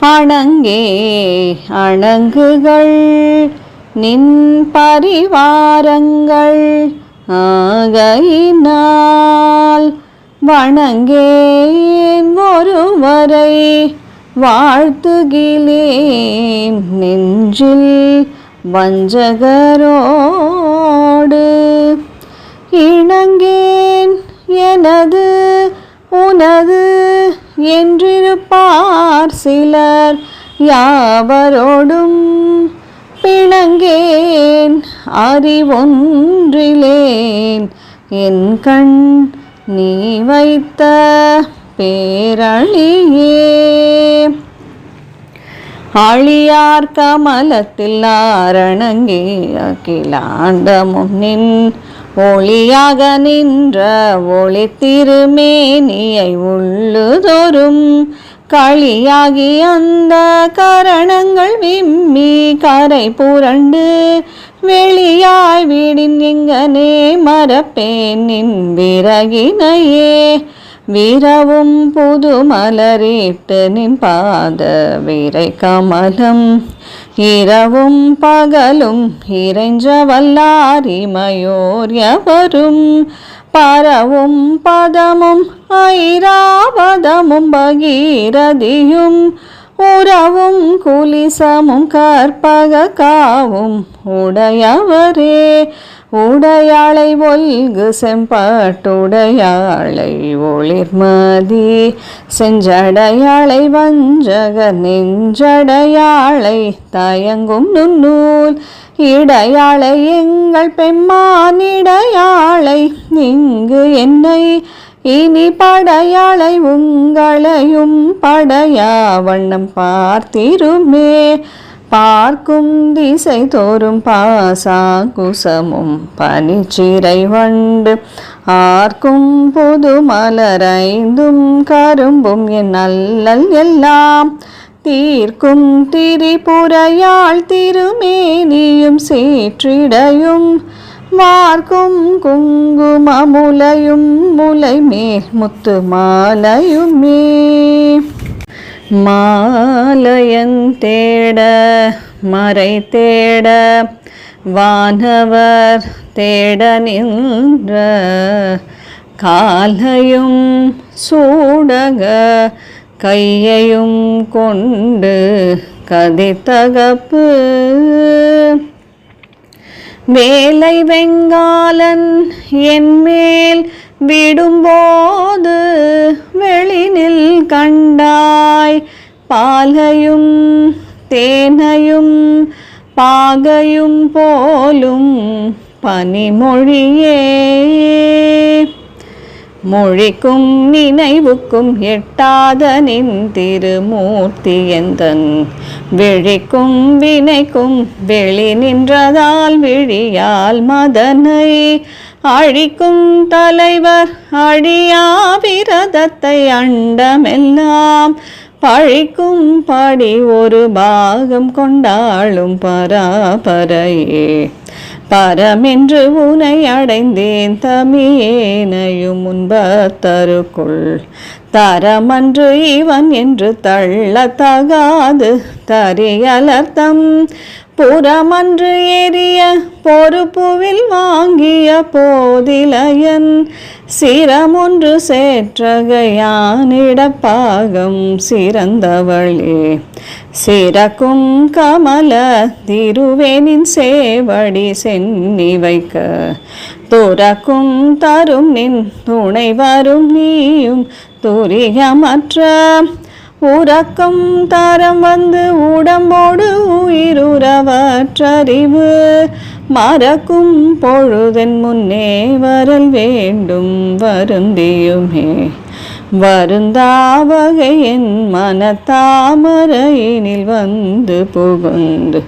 அணங்கே அணங்குகள் நின் பரிவாரங்கள் ஆகையினால் வணங்கேன் ஒருவரை வாழ்த்துகிலேன் நெஞ்சில் வஞ்சகரோடு. இணங்கேன் எனது உனது என்றிருப்பார் சிலர் யாவரோடும் பிணங்கேன் அறிவொன்றிலேன். என் கண் நீ வைத்த பேரழியே. அழியார் கமலத்தில் ஆரணங்கே அகிலாண்டமும் நின் ஒளியாக நின்ற ஒளி திருமேனியை உள்ளுதொரும். களியாகி அந்த கரணங்கள் விம்மி கரை புரண்டு. வெளியாய் வீடின் எங்கனே மரப்பேன் நின் விறகினையே. விரவும் புது மலரிட்டு நின் பாத விரை கமலம். இரவும் பகலும் இறைஞ்ச வல்லாரிமையோர் எவரும்? பரவும் பதமும் ஐராவதமும் பகீரதியும். உறவும் குலிசமும் கற்பக காவும் உடையவரே. உடையாளை ஒல்கு செம்பட்டுடையாளை ஒளிர்மதி செஞ்சடையாளை வஞ்சக நெஞ்சடையாளை தயங்கும் நுண்ணூல். இடையாளை எங்கள் பெம்மானிடையாளை இங்கு என்னை இனி படையாளை உங்களையும் படையா வண்ணம் பார்த்திருமே. பார்க்கும் திசை தோறும் பாசா குசமும் பனிச்சிறை வண்டு. ஆர்க்கும் புது மலரைந்தும் கரும்பும் என் நல்லல் எல்லாம். தீர்க்கும் திரிபுரையாள் திருமேனியும் சேற்றிடையும். மார்க்கும் குங்குமமுலையும் முலை மேல் முத்து மாலையுமே மாலயன் தேட மறை தேட வானவர் தேட நின்ற காலையும் சூடக கையையும் கொண்டு கதித்தகப்பு. வேலை வெங்காலன் என்மேல் விடும்போது வெளினில் கண்டாய். பாலையும் தேனையும் பாகையும் போலும் பனிமொழியே மொழிக்கும் நினைவுக்கும் எட்டாத நின் திருமூர்த்தி எந்தன்? விழிக்கும் வினைக்கும் வெளி நின்றதால் விழியால் மதனை அழிக்கும் தலைவர் அழியா விரதத்தை அண்டமெல்லாம். பழிக்கும் படி ஒரு பாகம் கொண்டாளும் பராபரையே. பரமென்று உனை அடைந்தேன் தமியேனையும் முன்பத்தருக்குள். தரமன்று இவன் என்று தள்ளத்தகாது தரியலர்த்தம். புறமன்று எரிய பொறுப்புவில் வாங்கிய போதிலயன் சிரமொன்று சேற்றகையானிடப்பாகம் சிறந்தவளே. சிறக்கும் கமல திருவேனின் சேவடி சென்னி வைக்க துறக்கும் தரும் நின் துணை வரும் நீயும் துரியமற்ற. உறக்கும் தரம் வந்து உடம்போடு உயிருறவற்றறிவு மறக்கும் பொழுதன் முன்னே வரல் வேண்டும் வருந்தியுமே வருந்தாவகையின் மனத்தாமரையினில் வந்து புகுந்து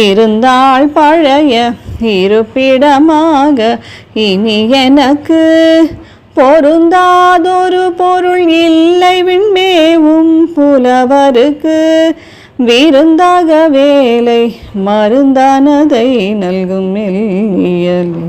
இருந்தாள் பழைய இருப்பிடமாக இனி எனக்கு பொருந்தாதொரு பொருள் இல்லை விண்மேவும் புலவருக்கு விருந்தாக வேலை மருந்தானதை நல்கும் மெல்லியலே.